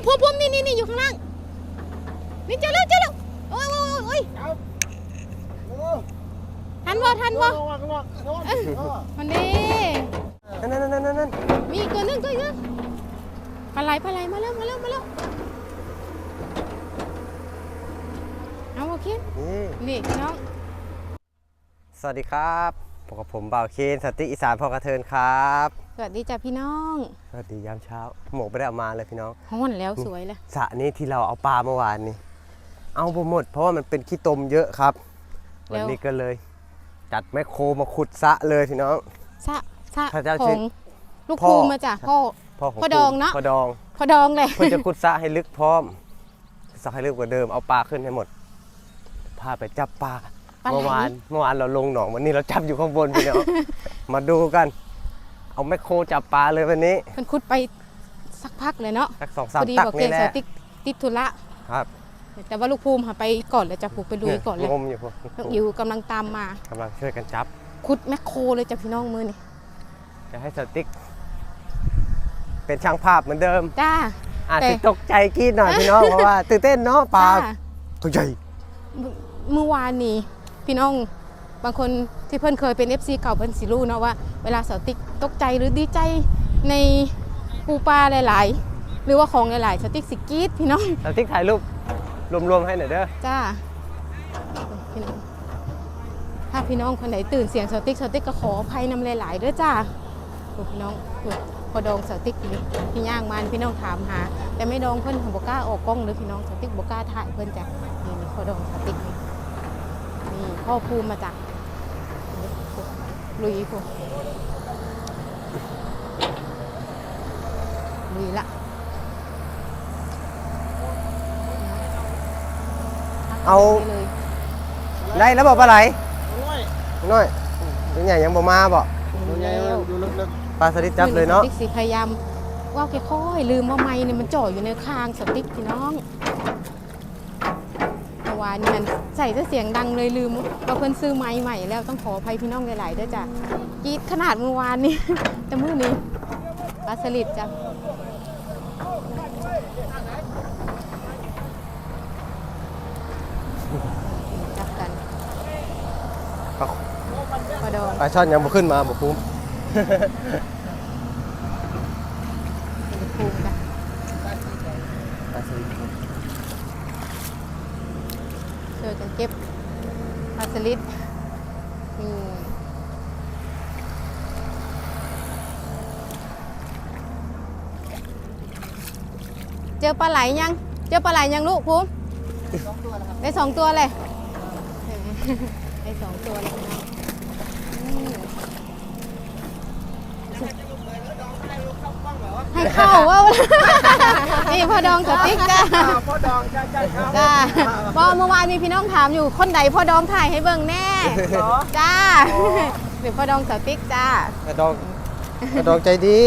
มพุ่มพุ่มนี่นี่นี่อยู่ข้างล่างนี่เจอแล้วเจอแล้วโอ้ยโอ้ยโอ้ยครับโอ้ทันบ่ทันบ่ระวังระวังระวังเออมันนี่นั่นนั่นนั่นนั่นนั่นมีอีกตัวหนึงตัวอีกนึงปลาไหลปลาไหลมาแล้วมาแล้วมาแล้วเอาโอเคนี่นี่พี่น้องสวัสดีครับ พบกับผมบ่าวเคนสนติอีสานพอกระเทินครับ สวัสดีจ้ะพี่น้องสวัสดียามเช้า หมวกไม่ได้เอามาเลยพี่น้องห้อนแล้วสวยเลยสระนี้ที่เราเอาปลาเมื่อวานนี้ เอาไปหมด เพราะว่ามันเป็นขี้ตมเยอะครับ วันนี้ก็เลย จัดแมคโครมาขุดสระเลยพี่น้องสะสะพระเจ้าขชิอดงลูกพ่อภูมิมาจ้ะพ่อพ่อของพ่อดองเนอะพ่อดองพ่อดองเลยเพื่อจะขุดสระให้ลึกพร้อมสระให้ลึกกว่าเดิมเอาปลาขึ้นให้หมดพาไปจับปลาปลาไหล เมื่อวานเมื่อวานเราลงหนองวันนี้เราจับอยู่ข้างบนพี่น้องมาดูกัน เอาแมคโครจับปลาเลยวันนี้เพิ่นขุดไปสักพักเลยเนาะสักสองพสามอดีตักบอกเกนี่ณแหฑ์ละสติกติดธุระครับแต่ว่าลูกภูมิหาไปก่อนเลยจะผูกไปลุยก่อนเลยงมอยู่พวกน้องอิวกำลังตามมา กำลังช่วยกันจับขุดแมคโครเลยจ้ะพี่น้องมือนี่จะให้สติ๊ก เป็นช่างภาพเหมือนเดิม จ้า อาจแต่ จะตกใจกรีดหน่อยพี่น้องเพราะว่าตื่นเต้นเนาะปลาจ้าตัวใหญ่ เมื่อวานนี้ พี่น้องบางคนที่เพิ่นเคยเป็น FC เก่าเพิ่นสิรู้เนาะว่าเวลาสาวติ๊กตกใจหรือดีใจในปูปลาหลาย ๆ หรือว่าของหลายๆสาวติ๊กสิกรีดพี่น้องสติ๊กถ่ายรูปรวมๆให้หน่อยเด้อจ้าพี่น้องถ้าพี่น้องคนไหนตื่นเสียงสาวติ๊กสาวติ๊กก็ขออภัยนำหลายๆเด้อจ้าโอ้พี่น้องโอ้พอดองสาวติ๊กนี่พี่ย่างมานพี่น้องถามหา แต่ไม่ดองเพิ่นบ่กล้าออกกล้องเลยพี่น้องสาวติ๊กบ่กล้าถ่ายเพิ่นจ้ะนี่นี่พอดองสาวติ๊กนี่ นี่พ่อภูมิมาจากลุยพวกลุยละเอาเลยได้แล้วบอกปลาไหลน้อยน้อยตัวใหญ่ยังบ่มาบ่ตัวใหญ่ดูลึกปลาสลิดจับเลยเนาะสติ๊กสิพยายามว่าวแค่ค่อยลืมว่าไม้เนี่ยมันจ่ออยู่ในคางสติ๊กพี่น้องเมื่อ วานนี่มันใส่แต่เสียงดังเลยลืมว่าเพิ่นซื้อไม้ใหม่แล้วต้องขออภัยพี่น้องหลายๆด้วยจ้ะกรีดขนาดเมื่อวานนี้แต่มื้อนี้ปลาสลิดจ้ะจับกันปลาปลาดองปลาช่อนยังบ่ขึ้นมาบ่คุ้มเป็นภูมิจ้ะ ปลาสลิด ช่วยกันเก็บปลาสลิดนี่เจอปลาไหลยัง เจอปลาไหลยังลูกภูมิได้สองตัวเลยได้สองตัวเลยนะอืมให้เข้าว่า นี่พ่อดองสติ๊กจ้าๆพ่อดองใช่ใช่ครับจ้าเพราะเมื่อวานมีพี่น้องถามอยู่คนใดพ่อดองถ่ายให้เบิ่งแน่เหรอจ้าเดี๋ยวพ่อดองสติ๊กจ้าปลาดองปลาดองใจดี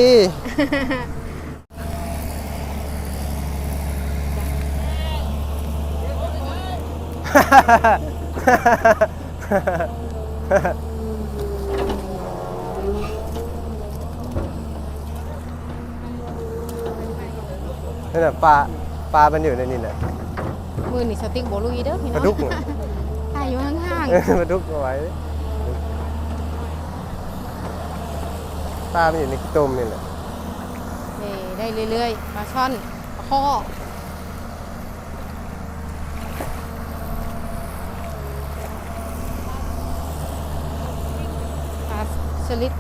นั่ นแหละปลาปลามันอยู่ในนี่แหละมือนี่สติ๊กโบลุยเด้อพี่ปน้ลาองดุกน่ะ ถ่ายอยู่ห่างเออปลาดุกเอาไว้ปลามันอยู่ในขี้ต้มนี่แหละๆนี่ได้เรื่อยๆปลาช่อนปลาข้อปลาสลิด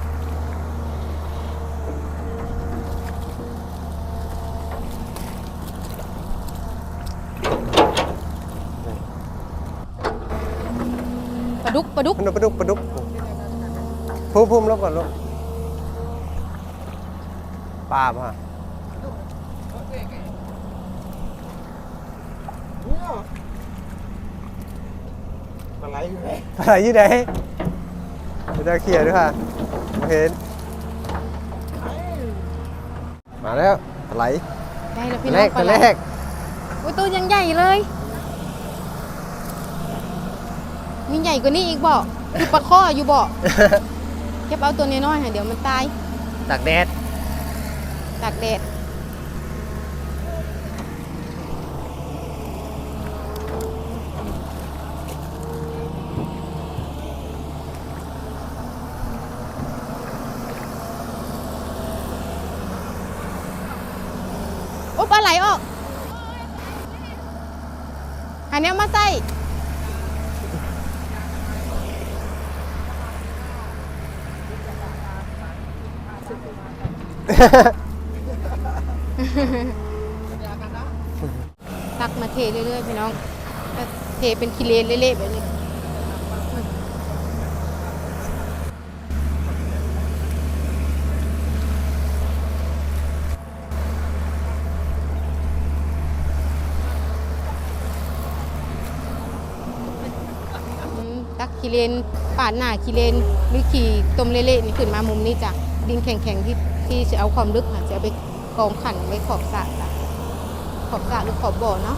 ดุกปลาดุกปลาดุกปลาดุกปลาดุกพุ่มพุ่มลบก่อนลูกปลาป่ะปลาไหลอยู่ไหนปลาไหลอยู่ไหนเดี๋ยวจะเขี่ยด้วยค่ะมาเห็น มาแล้วปลาไหลได้แล้วพี่แรน้องกปลาตัวไหลแรกอุ้ยตัวยังใหญ่เลย ยังใหญ่กว่านี้อีกบ่คือปลาข้ออยู่บ่เก็บเอาตัวน้อยๆให้เดี๋ยวมันตายตากแดดตากแดดโอ้ปลาไหลออกหาเนี้มาใส่ ตักมาเทเรื่อยๆพี่น้องเทเป็นกิเลนเละๆแบบนี้ักขี้เลนปาดหน้าขี้เลนหรือขี่ต้มเละๆนี่ขึ้นมามุมนี้จ้ะดินแข็งๆที่ ที่จะเอาความลึกค่ะจะเอาไปกองขันไว้ขอบสระจ้ะขอบสระหรือขอบบ่อเนาะ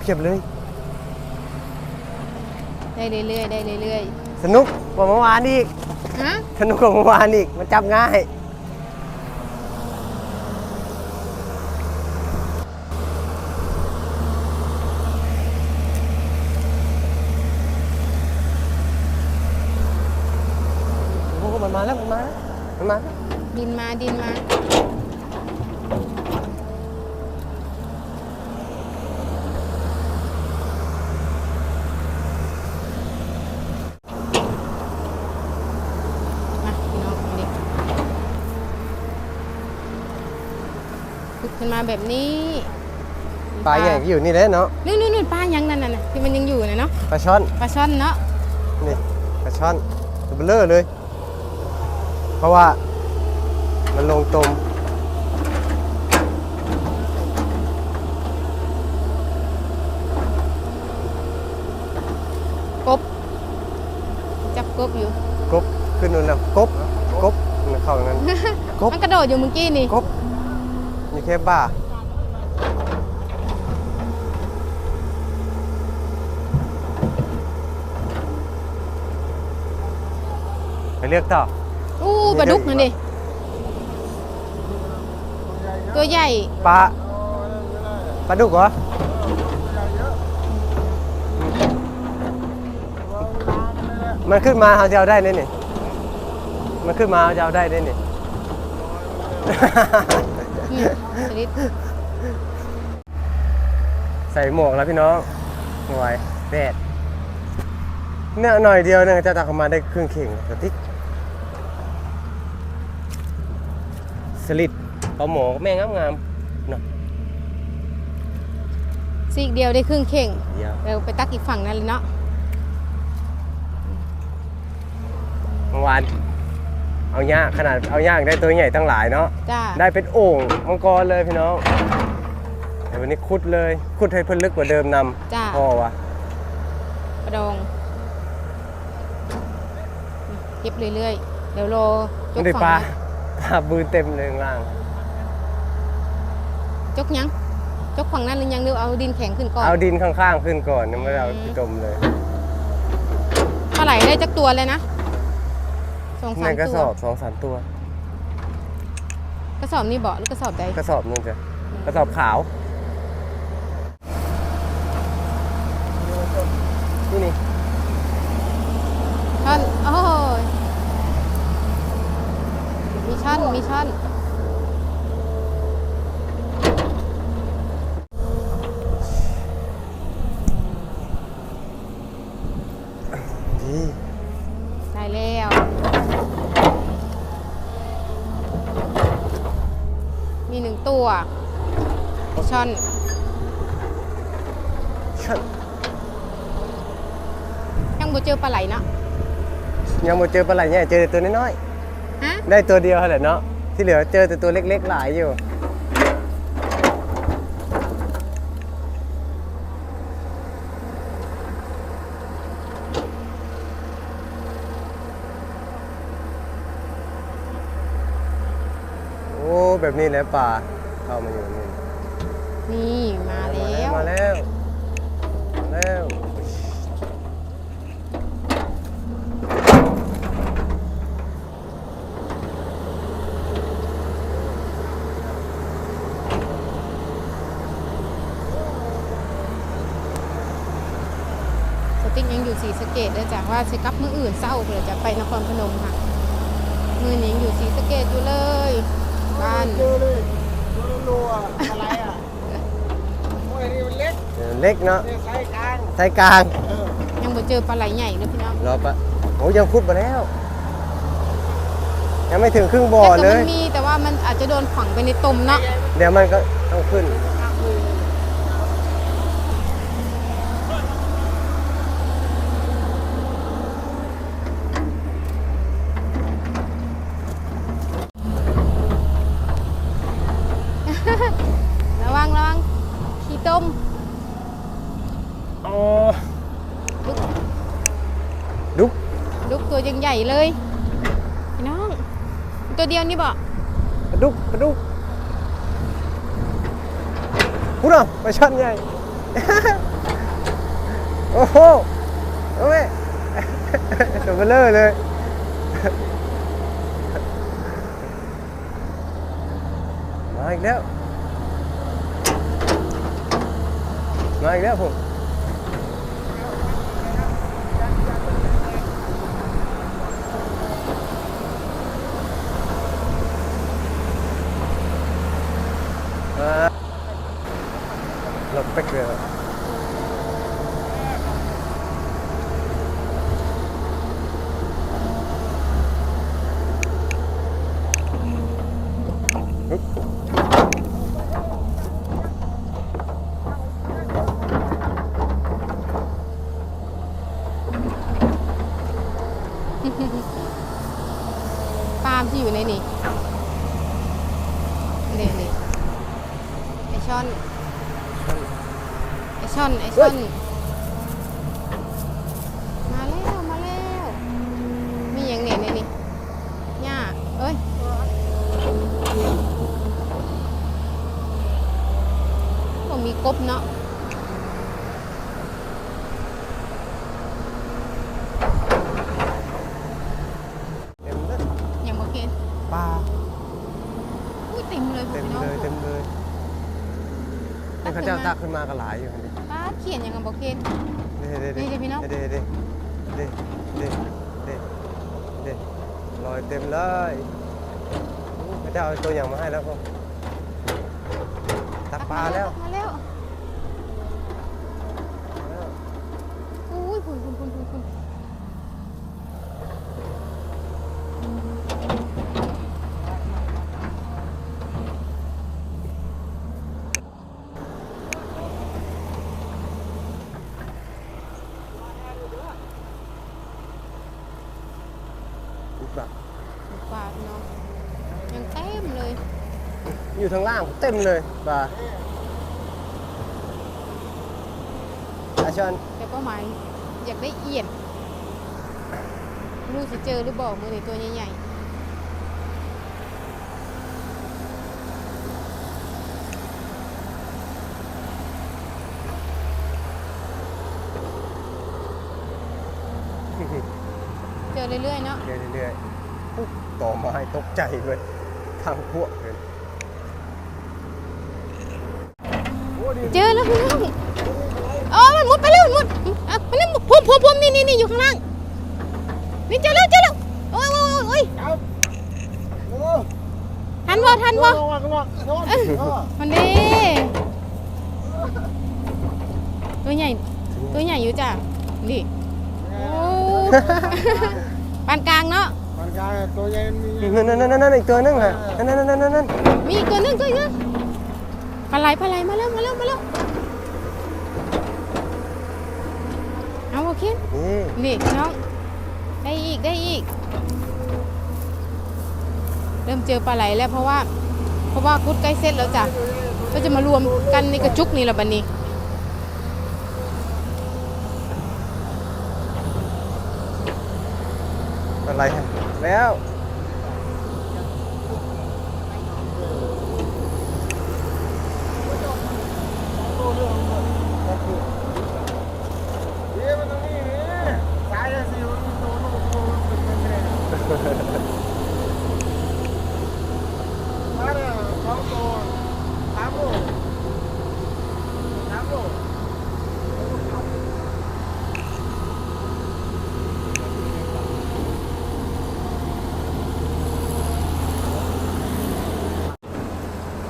เพียบเลย ได้เรื่อยๆได้เรื่อยสนุกกว่าเมื่อวานอีกๆฮะ สนุกกว่าเมื่อวานอีก มันจับง่าย โอ้โหมันมาแล้ว มันมาแล้วมันมาแล้ว ดินมาดินมามาพี่น้องมาดิขุดขึ้นมาแบบนี้ปลาใหญ่ก็อยู่นี่แหละเนาะนู่นนู่นนู่นปลายังนั่นน่ะน่ะที่มันยังอยู่น่ะเนาะปลาช่อนปลาช่อนเนาะนี่ปลาช่อนตัวเบลอเลย เพราะว่า มันลงตมกบ จับกบอยู่ กบขึ้นนู่นแล้วกบกบมันเข้าอย่างนั้น กบ มันกระโดดอยู่เมื่อกี้นี่ กบอยู่แค่บ้าไปเลือกต่ออู้ปลาดุกนั่นดิ ตัวใหญ่ ปลาปลาดุกเหรอมันขึ้นมาเอาจะเอาได้เนี่ยนี่มันขึ้นมาเอาจะเอาได้เนี่ยนี่ นี่ชนิดใส่หมวกแล้วพี่น้องหน่วยแดดเนี่ยหน่อยเดียวเนี่ยจะตักออกมาได้ครึ่งเข่งสติ๊กสลิด ปลาหมอแม่งามงามเนาะซีกเดียวได้ครึ่งเข่งเดียวเดี๋ยวไปตักอีกฝั่งนั่นเลยเนาะเมื่อวานเอาย่างขนาดเอาย่างได้ตัวใหญ่ตั้งหลายเนาะจ้าได้เป็นโอ่งมังกรเลยพี่น้องแต่วันนี้ขุดเลยขุดให้เพิ่นลึกกว่าเดิมนำจ้าพ่อวะกระดองเก็บเรื่อยๆเดี๋ยวรอจมันได้ฝั่งปลานั้นปลาบืนเต็มเลยข้างล่าง จกยังจกฝั่งนั้นหรือยังหรือเอาดินแข็งขึ้นก่อนเอาดินข้างๆขึ้นก่อนยังไม่ได้เอาที่ตมเลยปลาไหลได้จักตัวเลยนะสองสาในมกระตัสวอบสองสามตัว กระสอบนี่บอกหรือกระสอบใดกระสอบนึงจ้ะกระสอบขาวนี่นี่ช่อนโอ้ยมีช่อนมีช่อน ดี ได้แล้ว มีหนึ่งตัว ช่อนชัดยังบ่เจอปลาไหลเนาะยังมาเจอปลาไหลเนี่ยเจอแต่ตัวน้อยฮะๆได้ตัวเดียวแหละเนาะที่เหลือเจอแต่ตัวเล็กๆหลายอยู่โอ้แบบนี้แหละป่าเข้ามาอยู่นี่ นี่มาแล้วมาแล้วมาแล้วสติ๊กยังอยู่อยู่ศรีสะเกดเด้อจ้ะว่าสิกลับมื้ออื่นเศร้าเพื่อจะไปนครพนมค่ะ มื้อนี้ยังอยู่ศรีสะเกดอยู่เลยบ้านเจอเลยตัวรัวๆอะไรอะ โอ้ยนี่มันเล็กเล็กเนาะเนี่ยไซส์กลางไทยกลางเออยังบ่เจอปลาไหลใหญ่เลยพี่น้องรอปะโอ้ยังพุดมาแล้ว ยังไม่ถึงครึ่งบ่อแต่เลก็มัย นมีแต่ว่ามันอาจจะโดนฝังไปในตมเนาะเดี๋ยวมันก็ต้องขึ้น ระวังระวังขี้ต้ม อ๋อดุก ลูก ตัวยังใหญ่เลยพี่น้อง ตัวเดียวนี่บ่กระดุกกระดุกพูดอะปลาช่อนใหญ่ โอ้โหโอ้ยตัวเบลอเลยมาอีกแล้วมาอีกแล้วผมมาหลบไปเกลือฮึบ ปลามที่อยู่ในนี่นี่นี่ไอช่อน ไอช่อน ไอช่อน มาแล้ว มาแล้ว มีอย่างเนี่ยในนี่หญ้าเอ้ย บ่ มีกบเนาะเต็มเลยอย่างบ่เกณฑ์ปลาอุ้ยเต็มเลยเต็มพี่น้องเลยเต็มเลยนี่เขาเจ้าตักขึ้นมาก็หลายอยู่นี่ป้าดเขียนอย่างกับบ่เกณฑ์เด้เด้นี่เดี๋ยวพี่น้อง เด้เด้เด้เด้เด้เด้ลอยเต็มเลยพระเจ้าเอาตัวอย่างมาให้แล้วก็ตักปลาแล้ว มาแล้วอุ้ยพุ่นพุ่นพุ่นพุ่นพุ่นปลาพี่น้องยังเต็มเลย อยู่ทางล่างเต็มเลยปลาอาชอนแต่เป้าหมายอยากได้เอียนลูกจะเจอหรือบอกมือในตัวใหญ่ๆ เจอเรื่อยๆเนาะ เรื่อยๆปุ๊บต่อไม้ตกใจเลยทางพวกเลย เจอแล้วพี่น้องอ๋อมันมุดไปแล้วมันมุดอะมันนี่พุ่มพุ่มพุ่มนี่นี่นี่อยู่ข้างล่างนี่เจอแล้วเจอแล้วโอ้ยโอ้ยโอ้ยครับโอ้ทันบ่ทันบ่ระวังระวังโน่นเออมันดีตัวใหญ่ตัวใหญ่อยู่จ้ะนี่โอ้ปานกลางเนาะมันกลางตัวใหญ่มีนั่นนั่นนั่นนั่นอีกตัวนึงฮะนั่นนั่นนั่นนั่นนั่นมีอีกตัวหนึงตัวอีกนึงปลา ไหลปลาไหลมาแล้วมาแล้วมาแล้วเอาโอเคนี่นี่น้องได้อีกได้อีก เริ่มเจอปลาไหลแล้วเพราะว่า เพราะว่าคุดใกล้เสร็จแล้วจ้ะก็จะมารวมกันในกระจุกนี่ละบันนี้อะไรฮะแล้ว มาเด้งตัลส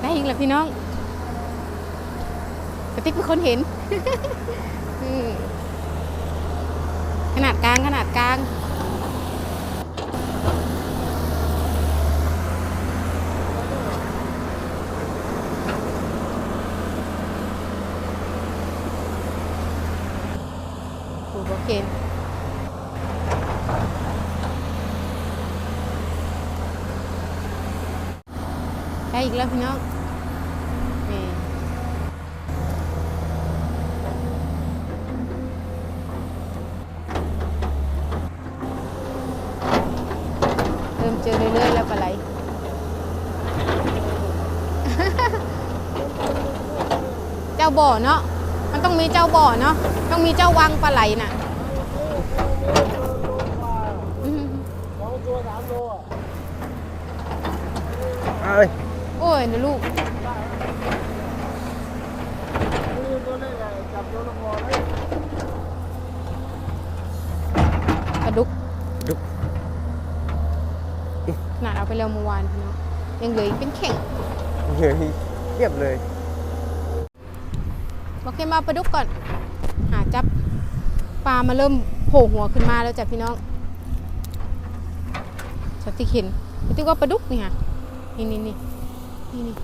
ได้อีกแล้วพี่น้องกระติกเป็นคนเห็น ขนาดกลางขนาดกลาง บ่อเนาะ มันต้องมีเจ้าบ่อเนาะ ต้องมีเจ้าวังปลาไหลน่ะอืมสองตัวสามโลอะเอ้ยโอ้ยเดี๋ยวลูกนี่ตัวเล็กอะจับตัวละครเลยกระดุกดุก ขนาดเอาไปแล้วเมื่อวานพี่น้องยังเหลืออีกเป็นเข่ง เฮ้ยเรียบเลย โอเคมาปลาดุกก่อน หาจับปลามาเริ่มโผล่หัวขึ้นมาแล้วจ้ะพี่น้องสติเห็นสติว่าปลาดุกนี่ค่ะนี่นี่นี่นี่นี่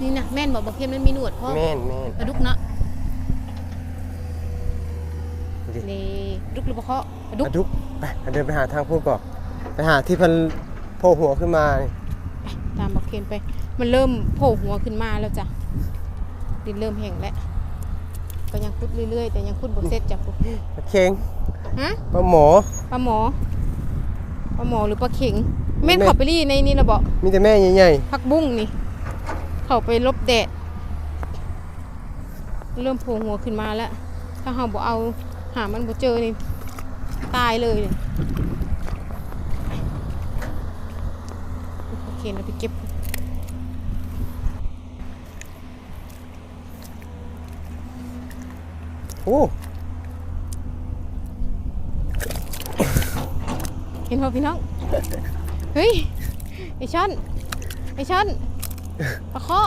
นี่นะแม่นบอกบอกเข้มมันมีหนวดพ่อแม่นแม่นปลาดุกเนาะดูดินี่ดุกหรือเปล่าปลาดุกอะดุกไปเดินไปหาทางพูดก่อนไปหาที่พันโผล่หัวขึ้นมานี่ตามบอกเข้มไป มันเริ่มโผล่หัวขึ้นมาแล้วจ้ะ ดินเริ่มแห้งแล้วก็ยังคุดเรื่อยๆ แต่ยังคุดบทเสร็จจ้ะพวกปลาเค็งฮะปลาหมอปลาหมอปลาหมอหรือปลาเข็งแม่นแม่เขับไปรี่ในนี่นะบอกมีแต่แม่ใหญ่ผักบุ้งนี่ เขาไปลบแดด เริ่มโผล่หัวขึ้นมาแล้ว ถ้าเราบ่เอาหามันบ่เจอนี่ตายเลยเนี่ยโอเคเราไปเก็บ ๆ โอ้เห็นพอพี่น้อง เฮ้ย ไอช่อน ไอช่อนปลาข้อ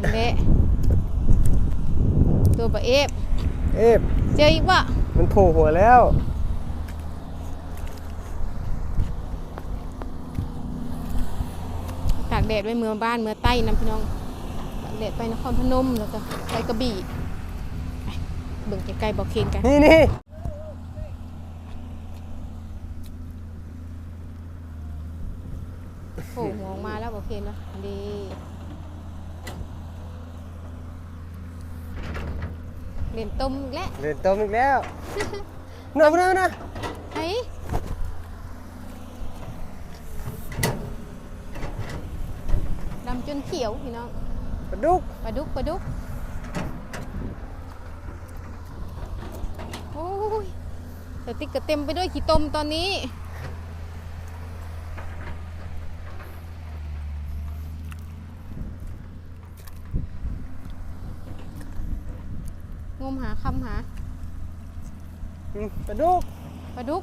นั่นแหละตัวปลาเอฟเอ๊ะเจออีกวะมันโผล่หัวแล้วตากแดดไว้เมืองบ้านเมืองใต้น้ำพี่น้องตากแดดไปนครพนมแล้วก็ไปกระบี่ไป เบิ่งใกล้ๆบอกเคนกันนี่นี่โผล่หัวออกมาแล้วบอกเคนวะดีเล่นต้มอีกแล้วเดินต้มอีกแล้วหน่อยนะนะไอ้ดำจนเขียวพี่น้องปลาดุกปลาดุกปลาดุกโอ้ย สติ๊กเกอร์เต็มไปด้วยขี้ตมตอนนี้ งมหาคำหาอืมปลาดุกปลาดุก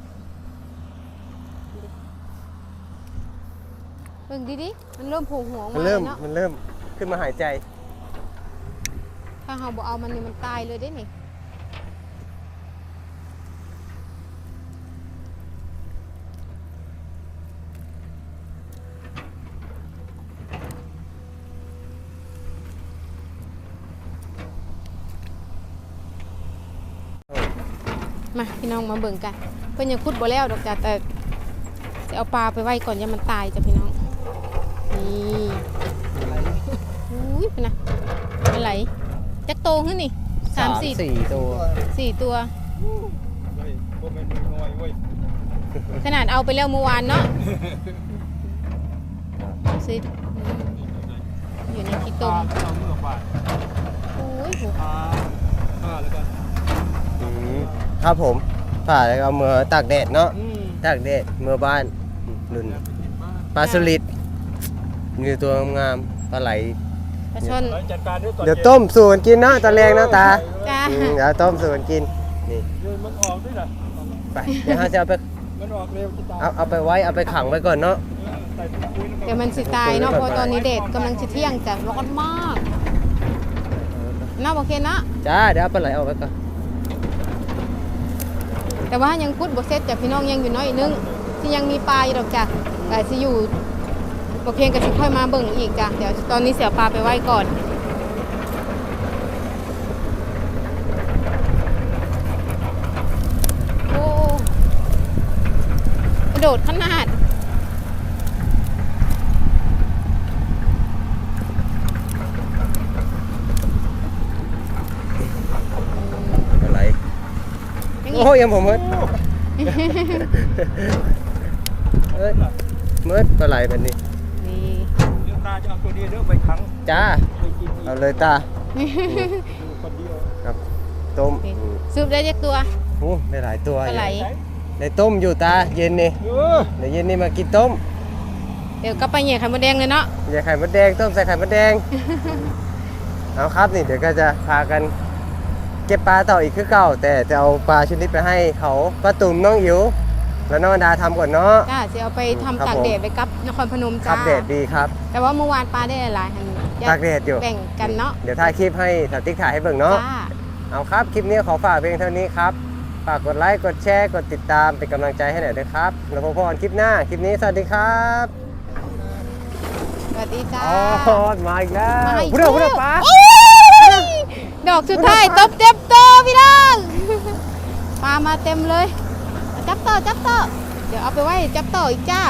เบิ่งดิดิมันเริ่มโผล่หัวออกมันมาเริ่ม เนาะมันเริ่มขึ้นมาหายใจ ถ้าเราบ่เอามันนี่มันตายเลยได้นี่ มาพี่น้องมาเบิ่งกัน เพิ่นยังขุดบ่แล้วดอกจ้ะแต่จะเอาปลาไปไว้ก่อนอย่ามันตายจ้ะพี่น้อง นี่อุ้ยเป็นนะอะไรจักโตขึ้นนี่สามสี่สี่ตัวสี่ตัวเฮ้ยพวกมันน้อยเว้ยขนาดเอาไปแล้วเมื่อวานเนาะซิอยู่ในขี้ตต้มเอาเมื่อป่านโอ้ยโห อ่าอ่าแล้วกันอืมครับผมผ่าแล้วก็เอามือตากแดดเนาะอืมตากแดดมือบ้านรุ่นปลาสลิดมีตัวงามๆปลาไหลปลาช่อนจัดการด้วยก่อนเดี๋ยวต้มสู่กันกินเนาะตอนแรงเนาะตาจ้าอืมเดี๋ยวต้มสู่กันกินนี่เดี๋ยวมันออกด้วยนะไปเดี๋ยวเราจะเอาไปมันออกเร็วจะตายเอาเอาไปไว้เอาไปขังไว้ก่อนเนาะใส่ถุงปุ๋ยน้ำมันดี๋ยวมันสิตายเนาะเพราะตอนนี้เด็ดกำลังจะเที่ยงจ้ะร้อนมากน่าโอเคนะจ้าเดี๋ยวเอาปลาไหลออกไปก่อน แต่ว่ายังพูดบ่เสร็จจากพี่น้องยังอยู่น้อยนึงที่ยังมีปลาอยู่ดอกจ้ะแต่สิอยู่บ่เพียงก็สิค่อยมาเบิ่งอีกจ้ะเดี๋ยวตอนนี้เสียปลาไปไว้ก่อนโอ้กระโดดขนาด ปลาไหล โอ้ยยังผมเมิดเอ้ยเมิดปลาไหลแบบนี้นี่ เดี๋ยวตาจะเอาตัวนี้เด้อไปขังจ้าไปกินอีกเอาเลยตาอยู่คนเดียวครับ ต้มอืมซุปได้เรียกตัวโอ้ได้หลายตัวปลาไหลอยู่ได้ต้มอยู่ตาเย็นนี่เออเดี๋ยวเย็นนี่มากินต้มเดี๋ยวก็ไปเหยียดไข่มดแดงเลยเนาะ อย่าไข่มดแดงต้มใส่ไข่มดแดง เอาครับนี่เดี๋ยวก็จะพากัน เก็บปลาต่ออีกคือเก่า แต่จะเอาปลาชนิดไปให้เขาป้าตุ่มน้องอิ๋วแล้วน้องอดาทำก่อนเนาะ จ้าจะเอาไปทำครับตากผม แดดไปกับนครพนมครัจ้าบแดดดีครับ แต่ว่าเมื่อวานปลาได้หลายหันญตากแดดอยู่ แบ่งกันเนาะเดี๋ยวถ่ายคลิปให้สาวติ๊กถ่ายให้เบิ่งเนาะ จ้า เอาครับ คลิปนี้ขอฝากเพียงเท่านี้ครับ ฝากกดไลค์ กดแชร์ กดติดตาม เป็นกำลังใจให้หน่อยด้วยครับ แล้วพบกันคลิปหน้า คลิปนี้สวัสดีครับสวัสดีจ้า อ๋อมาอีกแล้วมาอีกพูดเรื่องพูดเรื่องแล้วปลา โอ้ย ดอกสุดท้ายตบเจ็บโตพี่น้องปลามาเต็มเลย จับต่อจับต่อเดี๋ยวเอาไปไว้จับต่ออีกจ้า